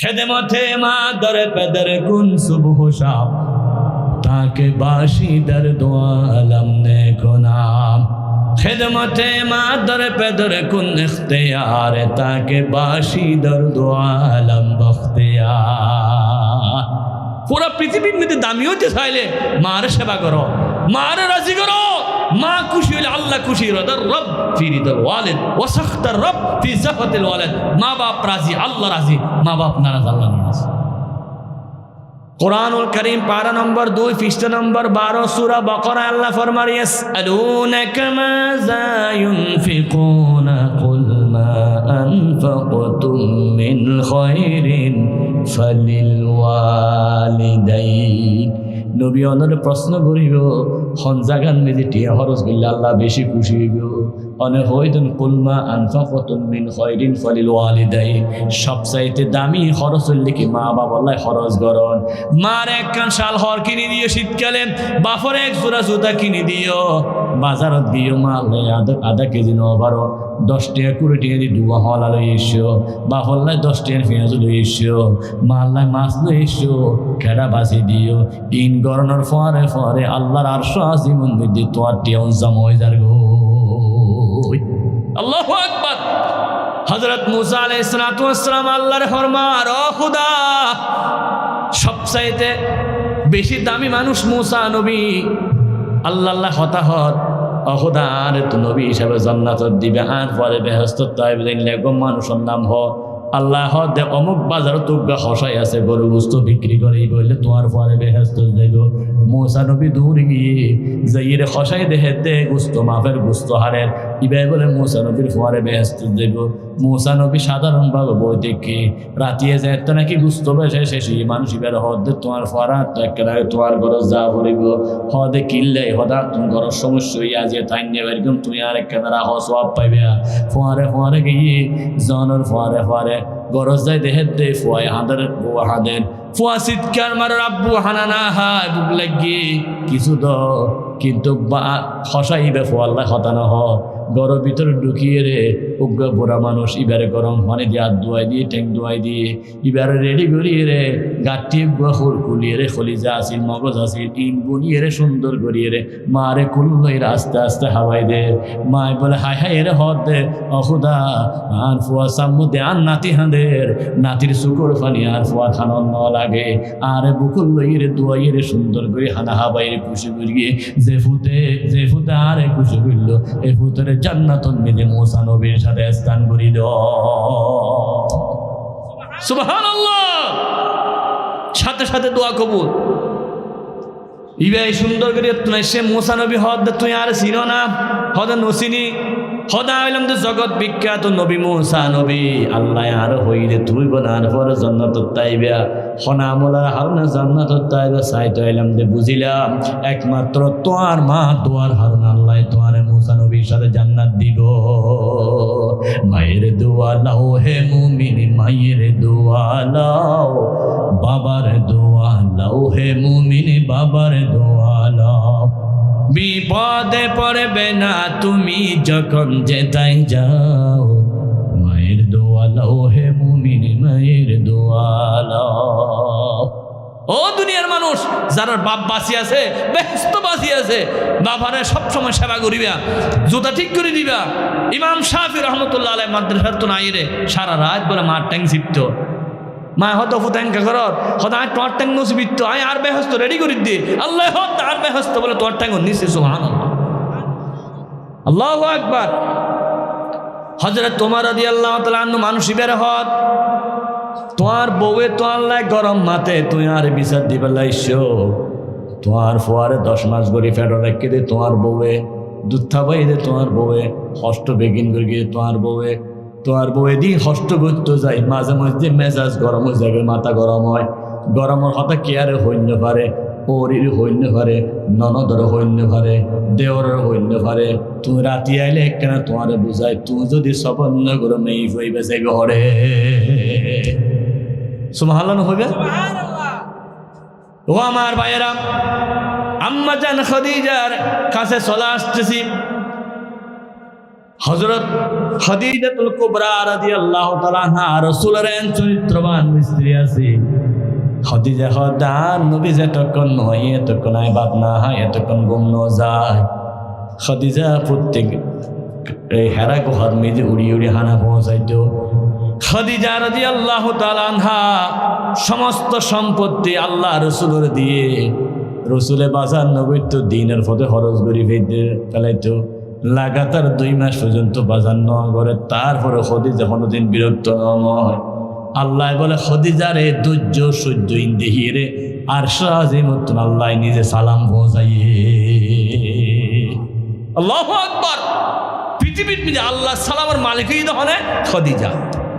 খেদমতে মা দরে পেদর কুন সুবহ শাম তাকে বাসি দর দোয়ালম নে খেদমতে মা দরে পেদর কুন ইখতিয়ার, তাকে বাসি দর দোয়ালম বখতিয়ার। পুরা পৃথিবীর মধ্যে দামি হইতে চাইলে, মার সেবা করো। মার রাজি করো। মা খুশি হইলে আল্লাহ খুশি রব ফি রিদাল ওয়ালিদ। ওয়া সাখতার রব ফি সাফাতিল ওয়ালিদ। মা বাপ রাজি, আল্লাহ রাজি। মা বাপ নারাজ, আল্লাহ নারাজ। কোরআনুল করিম পারা নম্বর দুই, পৃষ্ঠা নম্বর বারো, সুরা বকরা আল্লাহ ফরমার, ইয়াসআলুনাকা মাযা ইউনফিকুনা কুল মা আনফাকতুম মিন খায়রিন ফালিল ওয়ালিদাইন। নবী অনলে প্রশ্ন করিব, হন জাগান মেজে টিয়া হরস গেলে আল্লাহ বেশি খুশি হইব। অনে হইতেন কুলমা আনফা কতুন মিন খায়রিন ফালিল সব সবচাইতে দামি খরচ হইলে কি মা বাবা খরচ গরণ মার এক কান শাল হর কিনে দিও শীতকালে, বাফর এক জোড়া জুতা কিনে দিও। বাজারত দিও মা আল্লাহ আধা আধা কেজি ন পারো। দশ টাকা, কুড়ি টাকা দিয়ে দুয়া হলা লই এসো। বা হল্লায় দশ টাকার পেঁয়াজ লই এসো। মাল্লায় মাছ লই এসো। খেড়া বাসি দিও। ইন গরনের ফরে ফরে আল্লাহর আরশো আসি মন্দির দিয়ে তোমার টিয়ন জাময় যার গো। আল্লাহ আকবার। হজরত মুসা আলাই সালাতাম আল্লাহর ফরমার, ও খুদা, সবচাইতে বেশি দামি মানুষ মুসা নবী। আল্লাহ আল্লাহ হতাহত, অহদার তো নবী হিসাবে জন্নাত দিবে। আর পরে বেহস্ত মানুষের নাম হ। আল্লাহ দে অমুক বাজার তুগা হসাই আছে, গরু বস্তু বিক্রি করে বললে তোমার পরে বেহস্ত দেব মৌসা নবী দূর গিয়ে যাইয়ে হসাই দেহে দে গুস্ত, মাফের গুস্ত হারের ইবাই বলে মৌসা নবীর পরে বেহস্ত দেব। মৌসা নবী সাধারণভাবে বই দেখি রাতিয়ে যায় তো নাকি গুস্ত বেসে শেষে মানুষ ইবার হদে তোমার ফরা তো একেবারে তোমার ঘর যা পড়িব হদে কিনলে হদা তুমি ঘরের সমস্যা হইয়া যে তাই নেবে তুমি আর একেবারে হ সব পাইবে। ফোয়ারে ফোয়ারে গিয়ে জনের ফোয়ারে ফোয়ারে গরজ যায় দেহের দে, ফুয়ায় হাঁদের বুয়া হাঁদের ফুয়া চিৎকার মারার আব্বু হানা না হায় বুক লাগিয়ে কিছু তো, কিন্তু বা, হসাইবে ফোয়াল্লা হতানো হ গরম ভিতরে ঢুকিয়ে রে, উগ্র বুড়া মানুষ ইবারে গরম পানি দিয়ে হাত ধোয়াই দিয়ে ঠ্যাং ধোয়াই দিয়ে ইবারে রেডি করিয়ে রে গাঠটি গুড় কুলিয়ে রে, খলিজা আসিল মগজ আসিল ইন বুনিয়ে রে, সুন্দর করিয়ে রে, মা রে কুল্লই রে আস্তে আস্তে হাওয়াই দে, মায় বলে হাই হাই রে হদ দে অহুদা আর ফুয়া সাম্মু দে আর নাতি হাঁদের নাতির শুকুর ফানি আর ফুয়া খানন ন লাগে, আর বুকুল লই রে দুয়াই রে, সুন্দর করে হানা হাবাই রে, খুশি করিয়ে, যে ফুতে যে ফুতে আর খুশি করল, এ ফুতের জান্নাতন মিলে মোসা নবীর সাথে স্থান করি দ সুবহানাল্লাহ! সাথে সাথে দোয়া কবুল। ইবাই সুন্দর করে সে মোসা নবী হদ তুই আর ছিল না হদ নসিনি। হদা হইলাম তো জগৎ বিখ্যাত নবী মোসা নবী। আল্লাহ আর হইলে তুই বনার পর জন্নত তাইবা হনা মোলার হারুনা জান্নাত তাইবা সাইতে হইলাম দে বুঝিলাম একমাত্র তোয়ার মা, তোয়ার হারুন আল্লাহ, তোয়ার মোসা নবীর সাথে জান্নাত দিব। মায়ের দোয়া লাও হে মুমিন, মায়ের দোয়া লাও বাবার দোয়া লাও হে মুমিন, বাবার দোয়া লাও বিপদে পড়বে না তুমি যখন যেতাই যাও। মায়ের দোয়া লাও হে মুমিন, মায়ের দোয়া লাও ও দুনিয়ার মানুষ, যারা বাপ বাসি আছে ব্যস্ত বাসি আছে বাবারে সবসময় সেবা করিবা, জুতা ঠিক করে দিবা। ইমাম শাহি রহমতুল্লাহ আলাই মাদ্রাসার তো নাই রে, সারা রাত বলে মার ট্যাং চিপত মা হতো ফুতাঙ্কা করর হতো আয় তোর ট্যাং নসিবিত্ত আয় আর বেহস্ত রেডি করে দি। আল্লাহ হত আর বেহস্ত বলে তোর ট্যাং নিচে সোহান আল্লাহ একবার হজরত তোমার আদি আল্লাহ তালা মানুষ বের হত তোমার বউয়ে তো আল্লাহ গরম মাতে তুই আর বিচার দিবে লাইছো তোমার ফোয়ারে দশ মাস গড়ি ফেটো রেখে দে তোমার বউয়ে, দুধ থাবাই দে তোমার বউয়ে হষ্ট বেগিন করে গিয়ে তোমার বউয়ে তোমার বউয়ে দি হষ্ট করতে যাই মাঝে মাঝে মেজাজ গরম হয়ে যাবে, মাথা গরম হয়। গরমের কথা কে আরে হইন্য পারে? ওরির হইন্য পারে, ননদর হইন্য পারে, দেওরের হইন্য পারে। তুমি রাতি আইলে কেন তোমারে বুঝাই, তুমি যদি সপন্ন গরম নেই হইবে সে ঘরে। সুমাহালানো হইবে? ও আমার ভাইয়েরা, আম্মা জান খদিজার কাছে চলে আসতেছি। হজরত খদিজাতুল কুবরা রাদিয়াল্লাহু তাআলা আনহা রাসূলের চরিত্রবান স্ত্রী আছে। খদিজা হদান নবী যতক্ষণ নয় এতক্ষণ আয় বাদ না হয়, এতক্ষণ গুম ন যায়। খদিজা প্রত্যেক এই হেরা গুহার মেঝে উড়ি উড়ি হানা পৌঁছাইতো। খদিজা রাজি আল্লাহ তালানহা সমস্ত সম্পত্তি আল্লাহ রসুলের দিয়ে রসুলে বাজার নবৈত্য দিনের ফতে খরচ করে ফেলতে ফেলাইতো। লাগাতার দুই মাস পর্যন্ত বাজার নেওয়া করে তারপরে খদিজা কোনোদিন বিরক্ত নয়। আল্লাহ বলে, খদিজারে ধৈর্য, সহ্য ইন্দেহি রে, আর সাজিমতুন আল্লাহ নিজে সালাম পৌঁছাইয়ে। আল্লাহ আকবার। পৃথিবীর নিজে আল্লাহ সালামের মালিকই দহনে খদিজা।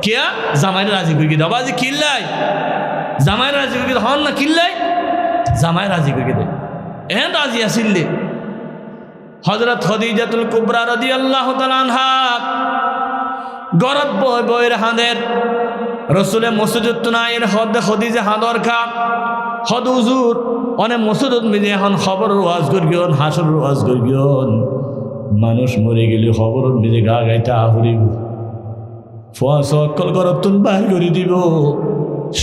কিয়া? জামাইরা রাজি করি দাও। বাজি কিল্লাই। জামাইরা রাজি করি হন না কিল্লাই? জামাই রাজি করি দে। এহেন রাজি আসিল্লে হজরত খদিজাতুল কুবরা রাদি আল্লাহ গরত বই বইয়ের হাঁদের রসুলে মসুজুত নাইয়ের হদ খদিজা হাঁদর খা। হদ উজুর অনেক মসুদত মিলে এখন খবর ওয়াজ করিয়ন হাসর ওয়াজ করিয়ন মানুষ মরে গেলে খবর মিলে গা গাইতে আহরিব ফোয়া সকল গরতুন বাহির করে দিব।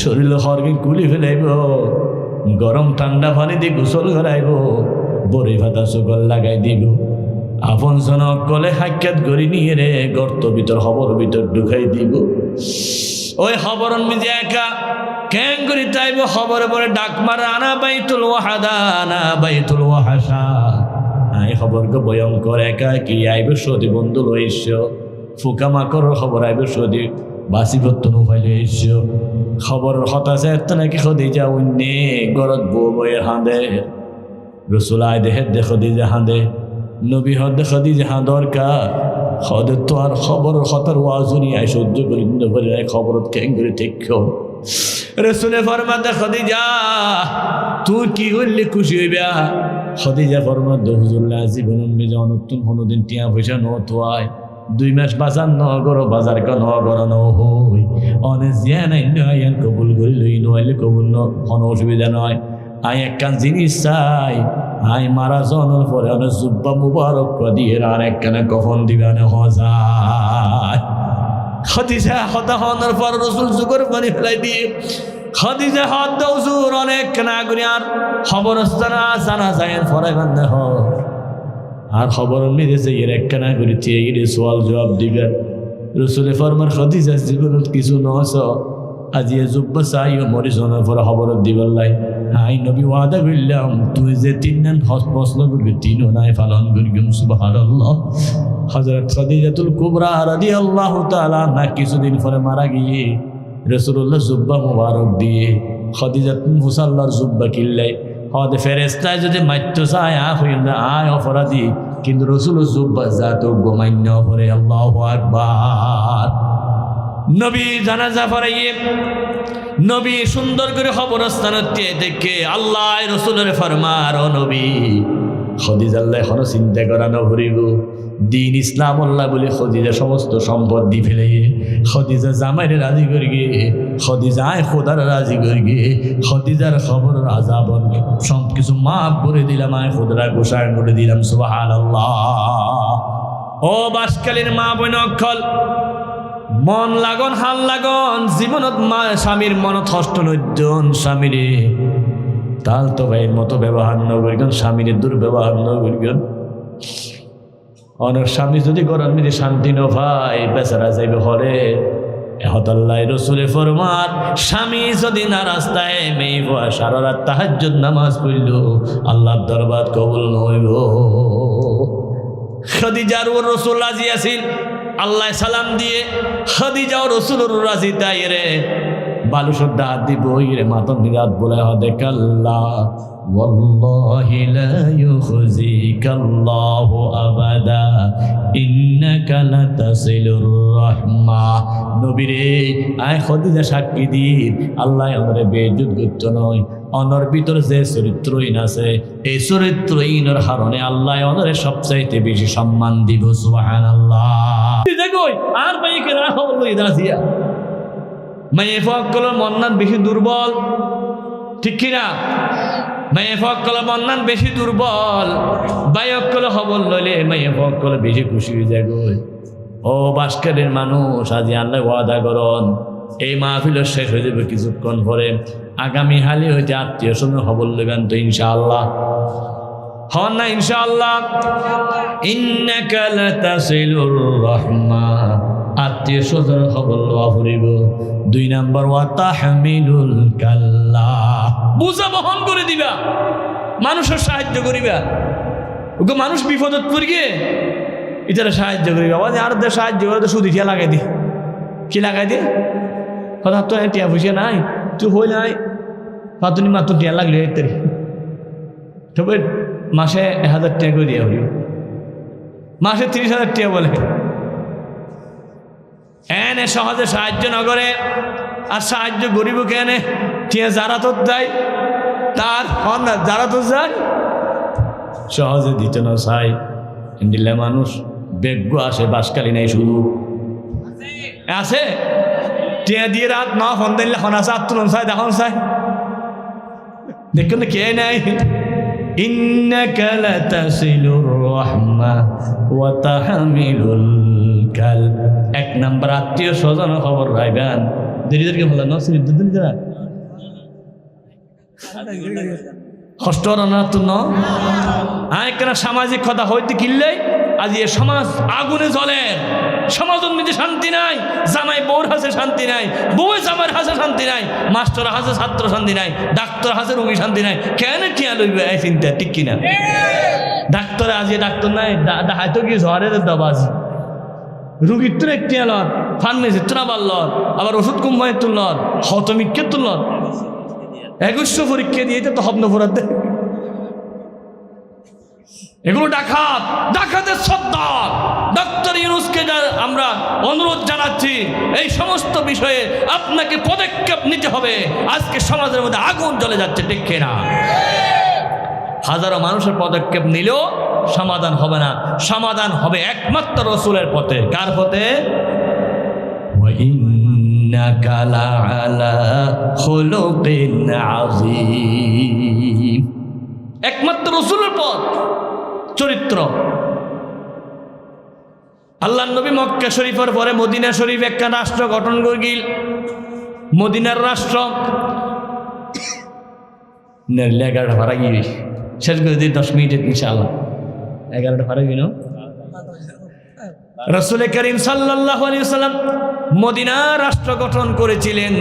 শরীর হরকে গুলি ফেলাইব। গরম ঠান্ডা পানি দিয়ে গোসল করাইব। বড়ি ভাতা সকল লাগাই দিব। আপন জনক কলে সাক্ষাৎ করি নিয়ে রে, গর্ত ভিতর খবর ভিতর ঢুকাই দিব। ওই খবরন মিজে একা, কেন করি তাইব খবরে পরে ডাক মারে আনা বাইতুল ওয়াহাদা আনা বাইতুল ওয়াহাসা আই খবরকে ভয়ঙ্কর একা, কি আইব সদি বন্ধু লইস ফুকা মাকড়র খবর আইব সদি বাসি ভত্তন উপাইলে এস। খবরের হতাশে নাকি সদি যা অন্যে গরত বউ বইয়ের হাঁদে। রসুল আয় দেহে দেখো দি যে হাঁদে নবী হদ দেখো দি হাঁ দরকার। হদের তো আর খবর হতার ওয়াজুনি আয় সহ্য করি করে খবরত কেন করে ঠিক রসুলে ফরমা দেখো দি যা তুই কি করলে খুশি হইবা? খদিজা ফরমা দহুজুল্লাহ জীবন মেজে অনতুন কোনোদিন টিয়া পয়সা নত আয় দুই মাস বাজার ন করো, বাজার কা ন করো ন হই। অনে জিয়া নাই নয় কবুল করি লই নইলে কবুল ন, কোনো অসুবিধা নয়। আই একখান জিনিস চাই। আই মারা জনের পরে অনেক জুব্বা মুবারক দিয়ে আর একখানে কখন দিবে হজায় খদিজা হতা হওয়ার পর রসুল জুগর পানি ফেলাই দিয়ে, খদিজা হত দৌজুর অনেক না করি আর খবরস্থানা জানা যায় পরে বান্ধে আর খবর মেরেছে এর একখানা করি চেয়ে সোয়াল জবাব দিবেন রসুলে ফরমার খদিজা জীবনত কিছু নস আজি জুব্বা চাইও মরিজনের পরে খবর দিবার লাই। হাই নবী ওয়াদা করলাম, তুই যে তিন নান প্রশ্ন করবি, তিনও নাই পালন করিম সুবহানাল্লাহ। হযরত খাদিজাতুল কুবরা রাদিয়াল্লাহু তাআলা না কিছুদিন পরে মারা গিয়ে রাসূলুল্লাহ জুব্বা মুবারক দিয়ে খাদিজাতুল মুসাল্লার জুব্বা কিল্লাই হদ ফেরেস্তায় যদি মাত্য চায়, আ হইন আয় অপরাধী। কিন্তু রসুল জুব্বা জাত গোমান্য পরে আল্লাহু আকবার। নবী জানাজা পড়াইয়ে, নবী সুন্দর করে খবরস্থান দেখে আল্লাহ রসুলের ফরমার, ও নবী, খদিজাল্লাহ এখনও চিন্তা করা নভরিব দিন ইসলাম আল্লাহ বলে খদিজা সমস্ত সম্পদ দি ফেলে খদিজা জামাইরে রাজি করি গে খদিজায় খোদার রাজি করি গে খদিজার খবর রাজা বল সব কিছু মাফ করে দিলাম, আয় খোদারা গোসায় করে দিলাম সুবাহান আল্লাহ ও বাসকালীন মা বোন অক্ষল মন লাগন, হাল লাগন, জীবনত মা, স্বামীর মনত হষ্ট নৈজন স্বামীরে। তাল তো ভাইয়ের মতো ব্যবহার নগরিগন স্বামীর দুর্ব্যবহার নগরিগন অনেক স্বামী যদি গরম মিলে শান্তি ন ভাই বেচারা যাইবে হরে এহতাল্লাহ রসুলে ফরমার স্বামী যদি না রাস্তায় মেয়ে ভয় সারা রাত তাহাজ্জুদ নামাজ পড়ল, আল্লাহর দরবার কবুল নইব। খদিজার ও রসুল রাজি আছিল আল্লাহ সালাম দিয়ে হাদি যাও রসুল রাজি তাই রে। বালুসর দাঁত দিব রে মাতন নিরাত বলে হদে কাল্লা। والله لا يخزيك الله أبدا إنك لتصل الرحمة নবীরে আয় খদিজা সাক্ষী দিন আল্লাহ আমারে বেজুত গুচ্ছ নয় অনর ভিতর যে চরিত্রহীন আছে এই চরিত্রহীনের কারণে আল্লাহ অনরে সবচাইতে বেশি সম্মান দিব সুবাহান আল্লাহ দেখোই আর মাইকে রাখো দাসিয়া মাইয়ে ফকলের মন্নান বেশি দুর্বল ঠিক কিনা মায়ে ফকল বন্যান বেশি দুর্বল। বায়কল হবল লইলে মায়ে ফকল বেশি খুশি হয়ে যায় ও বাস্কারের মানুষ, আজি আল্লাহ ওয়াদা করন, এই মাহফিল শেষ হয়ে যাবে কিছুক্ষণ পরে। আগামী হালি হইতে আত্মীয় স্বজন হবল লইবেন তো ইনশাআল্লাহ। হন না ইনশাআল্লাহ? ইন্নাকা লাতাসিলুর রহমা। আত্মীয় স্বজন হবল লওয়া দুই নাম্বার, ওয়া তাহমিলুল কাল্লা। বুঝা বহন করে দিবা। মানুষের সাহায্য করিবা। ওকে মানুষ বিপদত পড়িয়ে ইতারা সাহায্য করিবা। আবার আর সাহায্য করে, তো সুদি টিয়া লাগাই দি। কি লাগাই দি? কথা তো টিয়া পয়সা নাই, তুই হই নাই। পাতুনি মাত্র টিয়া লাগলে এর তবে মাসে এক হাজার টাকা করে দিয়া হইল। মাসে তিরিশ হাজার টাকা বলে। এনে সহজে সাহায্য না করে আর সাহায্য গরিব কেন টিয়া যারা তো দেয় তার হন না যারা তো যায় সহজে দিতে না চাই দিলে মানুষ বেগ্য আসে বাসকালি নাই শুধু আছে টিয়া দিয়ে রাত ন ফোন দিলে হন আছে আত্মন চাই দেখুন চাই দেখুন কে নাই إنك لتصل الرحمة وتحمل গাল। এক নাম্বার আত্মীয় স্বজন খবর রাইবেন দেরিদেরকে ভালো নসির দুদিন যারা কষ্ট রানাতুন আয় কেন সামাজিক কথা হইতে কিনলেই আজ এ সমাজ আগুনে জ্বলে। সমাজের মধ্যে শান্তি নাই জামাই বউর হাসে শান্তি নাই বউয়ের জামার হাসে শান্তি নাই মাস্টার হাসে ছাত্র শান্তি নাই ডাক্তার হাসে রোগী শান্তি নাই। কেন টিয়া লইবে এই চিন্তা ঠিক কিনা? ডাক্তার আজি ডাক্তার নাই হায়তো কি ঝড়ের দাবাজি? রুগীর তো একটি লর ফার্মেসির তো আবার লর আবার ওষুধ কোম্পানির তো লর হতমিকের তো লর পরীক্ষা দিয়ে তো হবন ফোরাত এগুলো ডাকাত, ডাকাতের সর্দার। ডক্টর ইউনুসকে আমরা অনুরোধ জানাচ্ছি, এই সমস্ত বিষয়ে আপনাকে পদক্ষেপ নিতে হবে। আজকে সমাজের মধ্যে আগুন জ্বলে যাচ্ছে দেখে না হাজারো মানুষের পদক্ষেপ নিলেও সমাধান হবে না। সমাধান হবে একমাত্র রসুলের পথে। কার পথে? একমাত্র রসুলের পথ, চরিত্র। আল্লাহ নবী মক্কা শরীফের পরে মদিনা শরীফ একটা রাষ্ট্র গঠন করগিল মদিনার রাষ্ট্র। লেগাটা ভাড়া গিয়ে শেষ করে দিই দশ মিনিটের ইনশাআল্লাহ। এগারোটা ভাড়া গিয়ে রসুল করিম সাল্লাহ সাল্লাম মদিনা রাষ্ট্র গঠন করেছিলেন।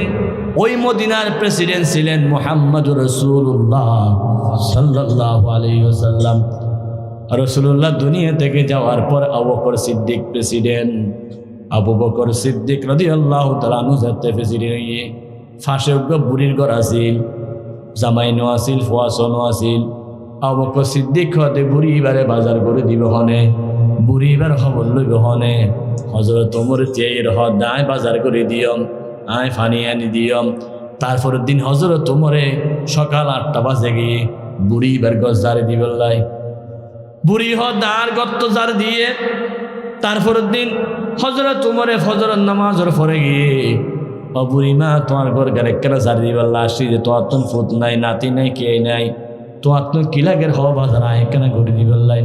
ওই মদিনার প্রেসিডেন্ট ছিলেন মোহাম্মদ রসুল্লাহ সাল্লাহ আলাইসাল্লাম রসুল্লাহ দুনিয়া থেকে যাওয়ার পর Abu Bakr Siddiq president, Abu Bakr Siddiq রদি আল্লাহ তালানু প্রেসিডেন্ট ফাঁসে বুড়ির ঘর আসিল জামাই নো আসিল ফুয়াশো নো আসিল বকর সিদ্দিক হতে বুড়ি এবারে বাজার করে দিব হনে। বুড়ি এবার খবর লইব হনে। হজরত তোমর চেয়ের হ দায় বাজার করে দিয়ম, আয় ফানি আনি দিয়ম। তারপরের দিন হজরত তোমরে সকাল আটটা বাজে গিয়ে বুড়ি এবার গছ জারে দিবল্লাই বুড়ি হ দাঁড় গত্ত জার দিয়ে তারপরের দিন হজরত তোমরে ফজরত নামাজের পরে গিয়ে, ও বুড়ি মা, তোমার ঘর গেলে কেন জার দিবল্লা আসি যে তোমার তো ফুট নাই, নাতি নাই কে নাই। তো কি লাগের হ, বাজার আয় কেন করে দিবল্লাই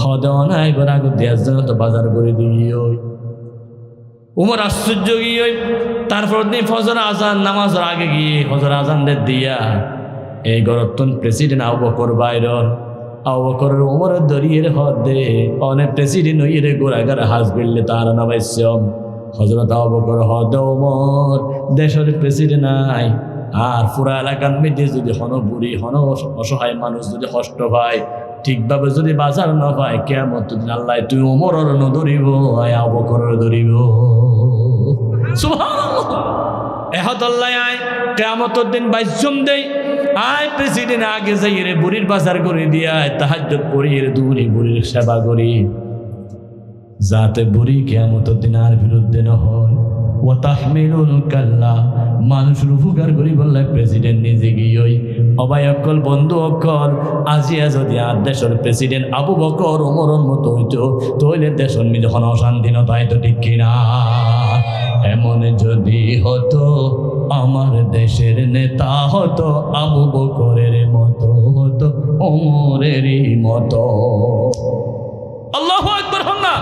হ, দেওয়া নাই ঘর আগে দেশ জন্য তো বাজার করে দিই ওই। উমর আশ্চর্য গিয়ে ওই? তারপর দিন ফজর আজান, নামাজের আগে গিয়ে ফজর আজানদের দিয়া? এই গরত্তন প্রেসিডেন্ট আবু বকর বাইরর আবু বকরের উমরের দরিয়ের হদ দে। অনেক প্রেসিডেন্ট হইয়ে রে গোড়াগার হাস বিললে তার নামাইছম হজরত আবু বকর হদ উমর। দেশের প্রেসিডেন্ট নাই আর পুরা এলাকার মধ্যে যদি হন বুড়ি, হন অসহায় মানুষ যদি কষ্ট পায়, ঠিকভাবে যদি বাজার না পায় কেমন দিন আল্লাহ তুই ন ধরিব, আয় ধরিব। দিন যাই সেবা করি। যাতে বুড়ি কেয়ামতর দিন আর বিরুদ্ধে না হয়। ও তাহমিলুল কাল্লা। মানুষের উপকার করি বললে প্রেসিডেন্ট নিজে গিয়ে অবাই অকল বন্ধু অকল আজিয়া যদি আর দেশের প্রেসিডেন্ট আবু বকর, ওমরর মতো হইতো, তাহলে দেশের মধ্যে যখন অশান্তি না তাই তো ঠিক কিনা এমন যদি হতো, আমার দেশের নেতা হতো, আবু বকরের মতো হতো, ওমরেরই মতো। আল্লাহ একবার হন না?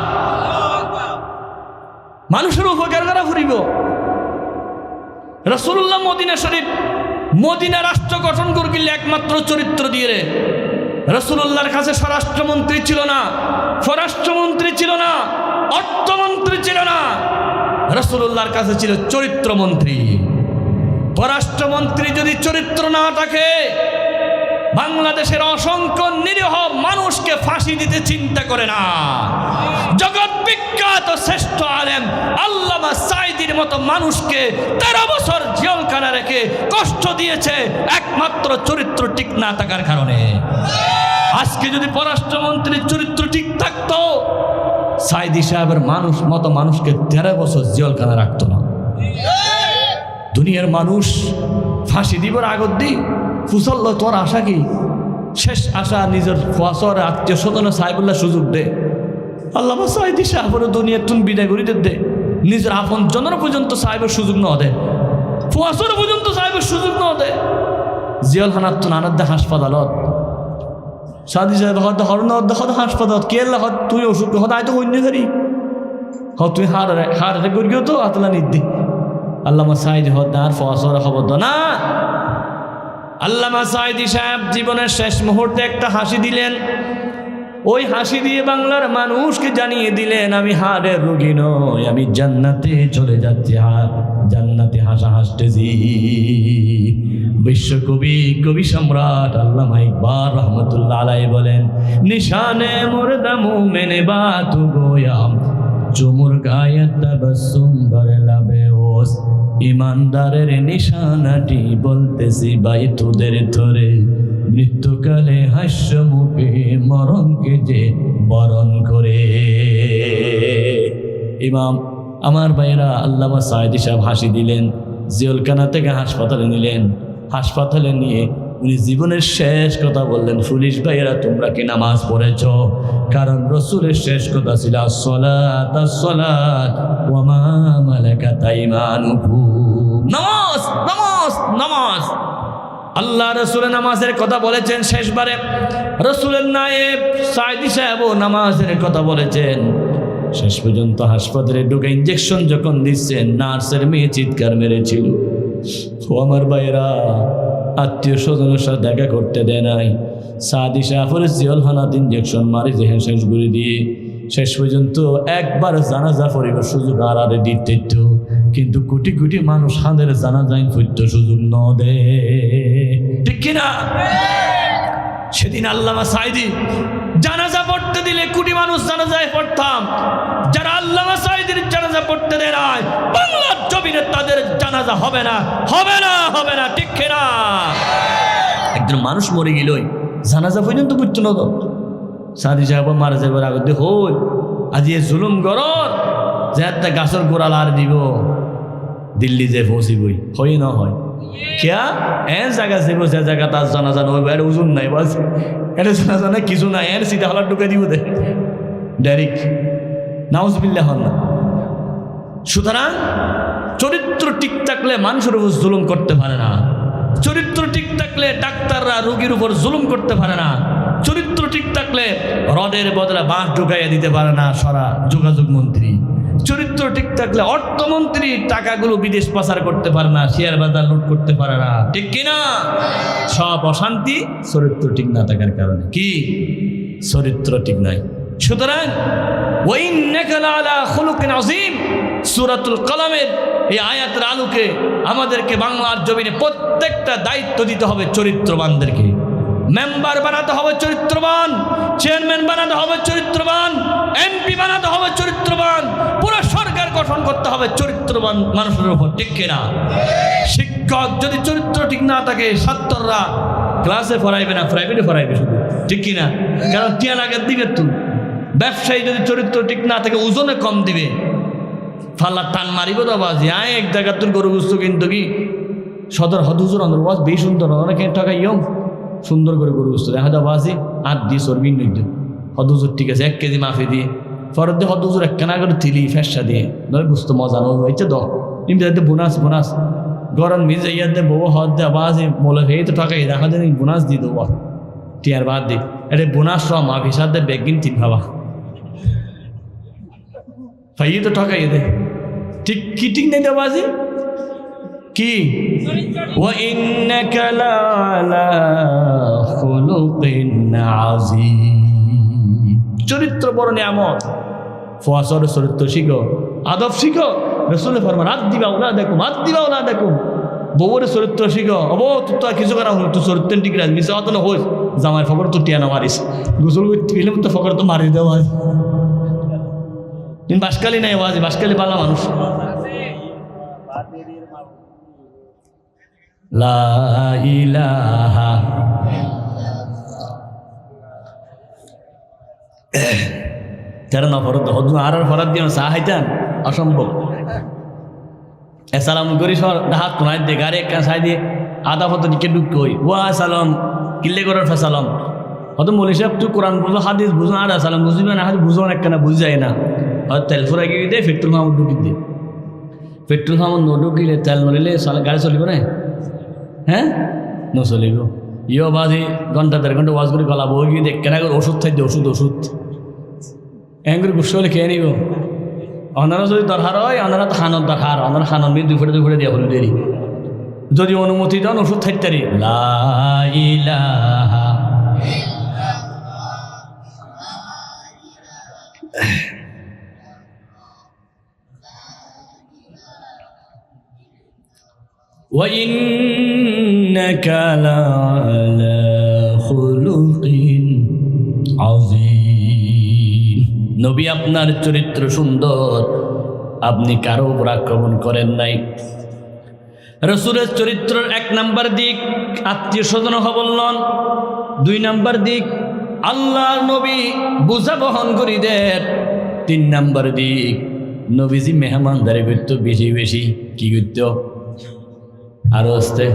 মানুষের উপকার করা ফুরিব রসুল্লাহ মদিনা শরীফ, মদিনা রাষ্ট্র গঠন করলে একমাত্র চরিত্র দিয়ে রে। রসুল্লাহর কাছে স্বরাষ্ট্রমন্ত্রী ছিল না স্বরাষ্ট্রমন্ত্রী ছিল না, অর্থমন্ত্রী ছিল না। রসুল্লাহর কাছে ছিল চরিত্রমন্ত্রী। পররাষ্ট্রমন্ত্রী যদি চরিত্র না থাকে, বাংলাদেশের অসংখ্য নিরীহ মানুষকে ফাঁসি দিতে চিন্তা করে না। জগৎ বিখ্যাত শ্রেষ্ঠ আলেম, আল্লামা সাইদির মতো মানুষকে তেরো বছর জেলখানা রেখে কষ্ট দিয়েছে একমাত্র চরিত্র ঠিক না থাকার কারণে। আজকে যদি পররাষ্ট্রমন্ত্রীর চরিত্র ঠিক থাকতো সাইদি সাহেবের মানুষ মতো মানুষকে তেরো বছর জেলখানা রাখতো না। দুনিয়ার মানুষ ফাঁসি দিবার আগত দি, ফুসল্ল তোর আশা কি? শেষ আশা নিজের ফসর আত্মীয় স্বজন সাহেবুল্লাহ সুযোগ দে। আল্লাহ সাহেদি সাহেবের দুনিয়ার তুন বিদায় করি দে নিজের আপন জনের পর্যন্ত সাহেবের সুযোগ ন দে। ফুয়াসর পর্যন্ত সাহেবের সুযোগ ন দে। জিয়ল হানাত তুন আনাদ্দা হাসপাতালত। সাদি সাহেব হদ হরণ হদ হাসপাতাল কে আল্লাহ হদ তুই অসুখ হদ আয় তো অন্য করি হ তুই হার হার করিও তো আতলা নিদ্দি আল্লামা সাইদ হদ্দার ফসর হবদ না। আল্লামা সাইদি সাহেব, জীবনের শেষ মুহূর্তে একটা হাসি দিলেন। ওই হাসি দিয়ে বাংলার মানুষকে জানিয়ে দিলেন, আমি হাড়ের রোগী নয় আমি জান্নাতে চলে যাচ্ছি হার জান্নাতে হাসা হাসতেছি। বিশ্বকবি, কবি সম্রাট আল্লামা ইকবাল রহমতুল্লাহ আলাই বলেন, নিশানে মুরদামু মেনে বাতু গোয়াম চুমুর গায়ে তাবাসুম লাবে ওস। ইমানদারের নিশানাটি বলতেছি ভাই তোদের ধরে। মৃত্যুকালে হাস্য মুখে মরণকে যে বরণ করে। ইমাম, আমার ভাইরা আল্লামা সাইদি সাহেব হাসি দিলেন জিয়লকানা থেকে হাসপাতালে নিলেন। হাসপাতালে নিয়ে উনি জীবনের শেষ কথা বললেন, পুলিশ ভাইয়েরা, তোমরা কি নামাজ পড়েছ? কারণ রসুলের শেষ কথা ছিল, সলাত সলাত আইমানুকুম নামাজ নামাজ নামাজ। আল্লাহ রসুলের নামাজের কথা বলেছেন শেষবারে। রসুলের নায়েব সাইদি সাহেবও নামাজের কথা বলেছেন। শেষ পর্যন্ত হাসপাতালে ঢুকে ইঞ্জেকশন যখন দিচ্ছেন নার্সের মেয়ে চিৎকার মেরেছিল। ও আমার ভাইরা আত্মীয় স্বজনের সাথে দেখা করতে দেয় নাই। সাদি সাফর জিয়ল হানাত ইঞ্জেকশন মারি, যেখানে শেষ করে দিয়ে শেষ পর্যন্ত একবার জানাজা পরিবার সুযোগ আর আরে দিতে। কিন্তু কোটি কোটি মানুষ হাঁদের জানাজাইন ফুটত সুযোগ ন দে। ঠিক কিনা সেদিন আল্লামা সাইদি জানাজা পড়তে দিলে কোটি মানুষ জানাজায় পড়তাম। যারা আল্লামা সাইদির জানাজা পড়তে দেয় বাংলার জমিনে তাদের জানাজা হবে না হবে না হবে না। ঠিক কিনা একজন মানুষ মরে গেলই, জানাজা পর্যন্ত বুঝতো না তো। সাদি সাহেব মারা যাবার আগত হই আজি এ জুলুম গরর যে একটা গাছের গোড়াল আর দিব, দিল্লি যে পৌঁছিবই হয় না হয় কিয়া এ জায়গা যাব যে জায়গা তার জানা জানা হইব এটা ওজন নাই বাস এটা জানা জানা কিছু নাই এর সিধা হলার ঢুকে দিব দে। ডাইরেক্ট নাউজবিল্লাহ হন না সুতরাং চরিত্র ঠিক থাকলে মানুষের উপর জুলুম করতে পারে না। চরিত্র ঠিক থাকলে ডাক্তাররা রোগীর উপর জুলুম করতে পারে না। চরিত্র ঠিক থাকলে হ্রদের বদলে বাঁশ ঢুকাইয়া দিতে পারে না, সরা যোগাযোগ মন্ত্রী। চরিত্র ঠিক থাকলে অর্থমন্ত্রী টাকাগুলো বিদেশ পাচার করতে পারে না, শেয়ার বাজার লুট করতে পারে না। ঠিক কিনা সব অশান্তি চরিত্র ঠিক না থাকার কারণে। কি? চরিত্র ঠিক নাই। সুতরাং আজিম সুরাতুল কলামের এই আয়াতের আলোকে আমাদেরকে বাংলার জমিনে প্রত্যেকটা দায়িত্ব দিতে হবে চরিত্রবানদেরকে। মেম্বার বানাতে হবে চরিত্রবান, চেয়ারম্যান বানাতে হবে চরিত্রবান, এমপি বানাতে হবে চরিত্রবান, পুরো সরকার গঠন করতে হবে চরিত্রবান মানুষের উপর, ঠিক কিনা? শিক্ষক যদি চরিত্র ঠিক না থাকে, ছাত্ররা ক্লাসে পড়াইবে না, প্রাইভেটে পড়াইবে শুধু, ঠিক কিনা? কারণ টিয়া আগের দিবে তুই ব্যবসায়ী যদি চরিত্র ঠিক না থাকে, ওজনে কম দিবে। ফাল্লা টান মারিব তো বাজি আয়, এক জায়গা তোর গরু গুস্তু কিন্তু কি? সদর হদুজুর অন্দর বাস বেশ সুন্দর, অনেকে টাকা ইয়ম সুন্দর করে গরু গুস্তু, দেখা যাও বাজি আর দিয়ে চর্বি নই হদুজুর ঠিক আছে, এক কেজি মাফি দিয়ে। ফরত দিয়ে হদ এক একখানা করে তিলি ফেসা দিয়ে নয় বুঝতো মজা নয় হয়েছে দ যাতে বোনাস বোনাস। গরম মিজে ইয়াতে বউ হদ দে আবাজ বলে হে তো টাকা দেখা যায় বোনাস দিয়ে দেবো টিয়ার বাদ দি, এটা বোনাস সহ মা ভিসার দে, বেগিন তিন ভাবা। ভাইয়ে তো ঠকাইয়ে দেয় ঠিক কি ঠিক নেই দেবাজি কি? ও চরিত্র বড় নিয়ামত। ফোয়াসর চরিত্র শিখো। আদব শিখো। রসুল ফরমান আদ দিবা ওলা দেখো আদ দিবা ওলা দেখো বউরে চরিত্র শিখো। অব তোর তো কিছু করা হল তোর চরিত্র ঠিক রাখবি মিশা তো না হোস ফকর তো টিয়ানা মারিস। গোসল করতে গেলে তো ফকর তো মারি দেওয়া কিন্তু বাসকালি নাই আওয়াজ বাসকালি পালা মানুষ। লা ইলাহা। তেরো ন ফরত হদু আর আর ফরাত দিয়ে চাহাইতেন অসম্ভব। এসালাম করি সর হাত কোনায় দে গাড়ি সাই দিয়ে আধা ফটো দিকে ডুব কই ওয়া সালাম, কিল্লে করার ফেসালাম হয়তো মলি সাহেব, তুই কোরআন বুঝো, হাদিস বুঝো, আর সালাম না, হাদিস বুঝো না কেন বুঝ যায় না। তেল ফুরাই গিয়ে দে পেট্রোল পাম্প ঢুকি দে পেট্রোল পাম্প নডুকিলে তেল নলিলে গাড়ি চলিব না? হ্যাঁ নচলিব। ইয় বাজি ঘণ্টা দেড় ঘণ্টা ওয়াজ করে গলা বই গিয়ে দেখ কেনা করে ওষুধ থাকবে ওষুধ ওষুধ এম করে গুসা হলে খেয়ে নিব? অনারা যদি দরকার হয় অনারা তো খানোর দরকার অনারা খানোর মিয়ে দুই ফুটে, দুই হল দেরি যদি অনুমতি দেন ওষুধ থাকতারি লাইলাহা وإنك لعلى خلق عظيم নবী আপনার চরিত্র সুন্দর আপনি কারো উপর আক্রমণ করেন নাই রসুলের চরিত্রের এক নাম্বার দিক আত্মীয় স্বজন হবলন দুই নাম্বার দিক আল্লাহর নবী বুঝা বহন করি দেন তিন নাম্বার দিক নবীজি মেহমানদারি করত বেশি বেশি কি করত আরও আসতে।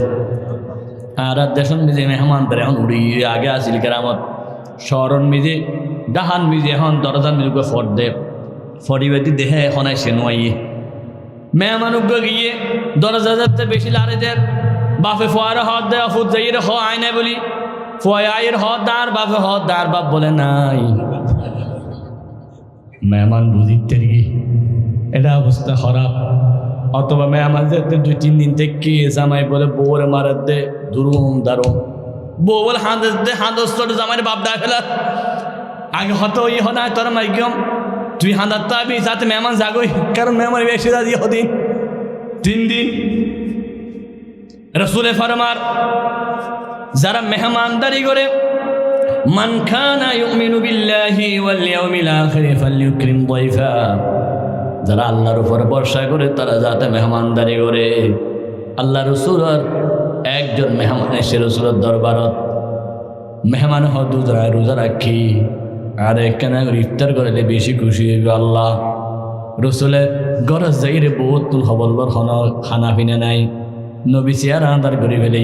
আর দেশন মিজে মেহমান তার এখন উড়ি আগে আসিল কেরামত। শরণ মিজে ডাহান মিজে এখন দরজার মিজুকে ফট দে। ফটিবাদি দেহে এখন আসে নোয়াইয়ে মেহমানুগ্য গিয়ে দরজা যাতে বেশি লারে দের বাপে ফোয়ারে হদ দেয় অফুদ যাইয়ে হ আয় নাই বলি। ফোয়া আয়ের হদ দার বাপে হদ দার বাপ বলে নাই। মেহমান বুঝিতে কি? এটা অবস্থা খারাপ। অথবা মেহমান যেতে দুই, তিন দিন থেকে জামাই বলে বউরে মারার দে, দুরুম দারুম বউ বলে হাঁদাস দে হাঁদাস তোর জামাই বাপ দা ফেলা। আগে হতো, ই হনা তোর মাইকম তুই হাঁদার তো আবি, যাতে মেহমান জাগই। কারণ মেহমান বেশি দাদি হদিন তিন দিন রসুলে ফরমার, যারা মেহমানদারি করে, মান খানা ইউমিনু বিল্লাহি ওয়াল ইয়াউমিল আখির ফালইউকরিম দাইফা। যারা আল্লাহর উপর ভরসা করে, তারা যাতে মেহমানদারি করে। আল্লাহ রসুলের একজন মেহমান এসে রসুলের দরবারত, মেহমান হদুদরা রোজা রাখি, আর একখানা ইফতার করলে বেশি খুশি হইবে আল্লাহ। রসুলে গরজ যাইরে বহুত তুল হবলবর হন, খানা পিনা নাই। নবী চেয়ার আন্দার করে ফেলে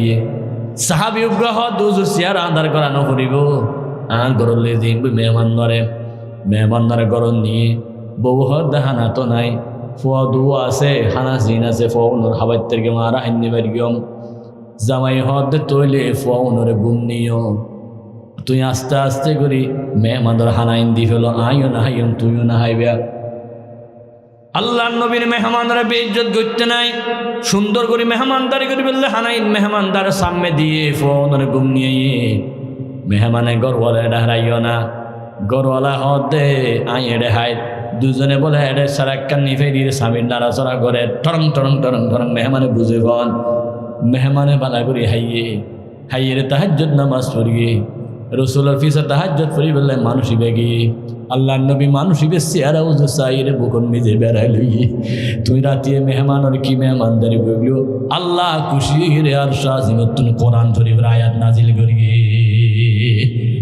সাহাবি উগ্রহ দুজুর চেয়ার আন্দার করানো করিব। আন গরলে দিন মেহমান নরে মেহমান নরে গরম নিয়ে। বউ হদ হানা তো নাই। ফুয়া দুয়া আছে হানা জিন আছে, ফুয়া উনোর হাবাইতের গে মারা হান্নি বাড়ি জামাই হদ তৈলে ফুয়া উনোরে গুম নিও তুই আস্তে আস্তে করি মেহমানদের হানাইন দি ফেলো, আইও না হাইম তুইও না হাইবে আল্লাহ নবীর মেহমানরা বেইজ্জত করতে নাই। সুন্দর করে মেহমানদারি করে বললে হানাইন মেহমানদার সামনে দিয়ে ফোন গুম নিয়ে মেহমানে গরওয়ালা এটা হারাইও না। গরওয়ালা হদে আই এড়ে হাই দুজনে বলে, এড়ে সারাক্কান নিফে দিয়ে স্বামীর নাড়াচড়া করে। টরং টরং টরং টরং, মেহমানে বুঝে বন মেহমানে বালা করি হাইয়ে হাইয়ে রে তাহাজ্জত নামাজ পড়িয়ে। রসুলের ফিসে তাহাজ্জত পড়ি বললে মানুষই বেগে। আল্লাহ নবী মানুষই বেশি আর সাইরে বুকন মিজে বেড়াই লইয়ে। তুই রাতিয়ে মেহমানের কি মেহমানদারি বইগুলো আল্লাহ খুশি রে আর শাহিমতুন কোরআন শরীফের আয়াত নাজিল করিয়ে।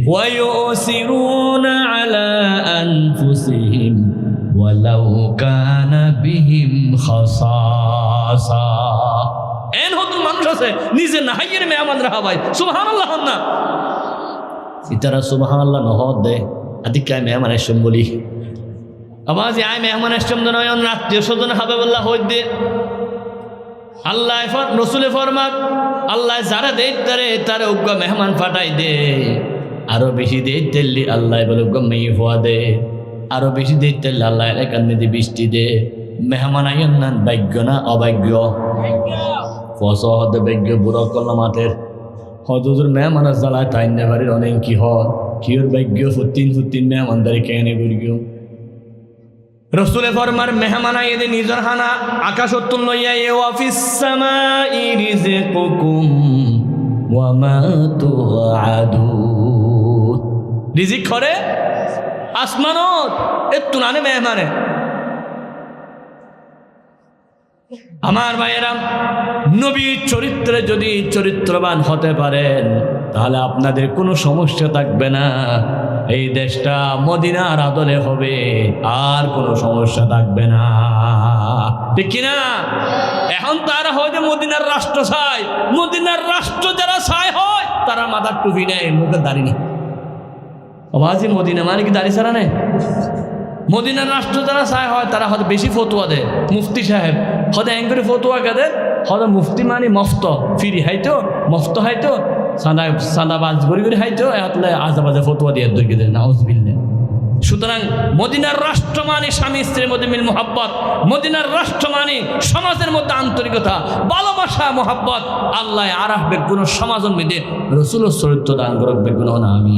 ويؤثرون على أنفسهم ولو كان بهم خصاصة এন হতো মানুষ আছে নিজে না হাইয়ের মেহমান রাহা ভাই সুবহান আল্লাহ না ইতারা সুবহান আল্লাহ নহদ দে আদিকায় মেহমান এসম বলি আবার যে আয় মেহমান এসছম নয়ন আত্মীয় স্বজন হবে বললা হই দে আল্লাহ ফর রসুলে ফরমাক আল্লাহ যারা দেয় তারে তারে উগ্র মেহমান ফাটাই দে আরো বেশি দেয় তেললি আল্লাহ বলে মেয়ে হওয়া দে। আরও বেশি দেয় তেললি আল্লাহ এলাকার নিতে বৃষ্টি দে। মেহমান আইন না ভাগ্য না অভাগ্য। ফস হতে ভাগ্য বুড়ো করলাম মাঠের হজুর মেহমানের জ্বালায় তাই বাড়ির অনেক কি হয় কিওর ভাগ্য ফুতিন ফুতিন মেহমানদারি কেনে বুড়িও রসুলে ফরমার মেহমানা এদের নিজর হানা। আকাশ অত্যুল লইয়া এ অফিস সামাই রিজিকুকুম ওয়া মা তুআদুন। রিজিক করে? আসমানত। একটু নানে মেহমানে। আমার ভাইয়েরাম নবীর চরিত্রে যদি চরিত্রবান হতে পারেন, তাহলে আপনাদের কোনো সমস্যা থাকবে না। এই দেশটা মদিনার আদলে হবে, আর কোনো সমস্যা থাকবে না। ঠিক কিনা এখন তারা হয় যে মদিনার রাষ্ট্র চায় মদিনার রাষ্ট্র যারা চায় হয়, তারা মাথার টুপি নেয়, মুখে দাঁড়িয়ে আবাজি মদিনা মানে কি দাঁড়িয়ে ছাড়া নেই মদিনার রাষ্ট্র যারা চায় হয় তারা হয়তো বেশি ফতুয়া দেয় মুফতি সাহেব হয়তো এং করে ফতুয়া গেদে হয়তো মুফতি মানে মফত ফিরি হাইতো মফত হাইতো সাদা সাদা বাজ গড়ি গড়ি হাইতো এতলে আজা বাজে ফতুয়া দিয়ে দই গেদে নাউজ বিল্লে সুতরাং মদিনার রাষ্ট্র মানে স্বামী স্ত্রীর মধ্যে মিল মোহাব্বত। মদিনার রাষ্ট্র মানে সমাজের মধ্যে আন্তরিকতা, ভালোবাসা, মোহাব্বত। আল্লাহ আর বেগুন সমাজের মধ্যে রসুল চরিত্র দান করক বেগুন না আমি